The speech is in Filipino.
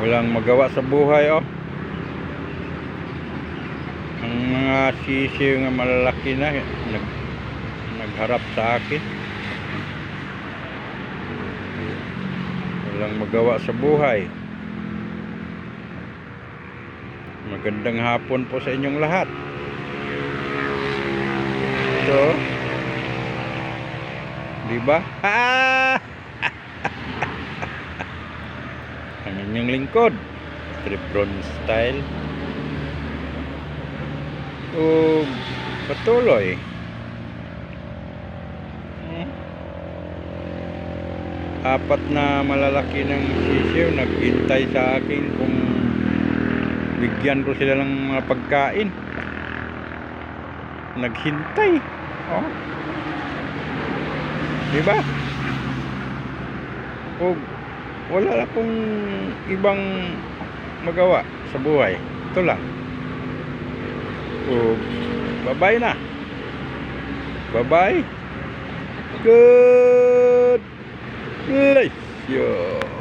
walang magawa sa buhay oh. Ang mga sisiw nga malalaki na nag, nagharap sa akin. Walang magawa sa buhay. Magandang hapon po sa inyong lahat. Ito. Di ba? Ah! Ang inyong lingkod? Tripron style. O patuloy. Hmm. apat na malalaki ng sisiw naghintay sa akin kung bigyan ko sila ng mga pagkain. Naghintay. Oh. Di ba? O wala akong ibang magawa sa buhay. Ito lang. O bye bye na. Bye bye good bless you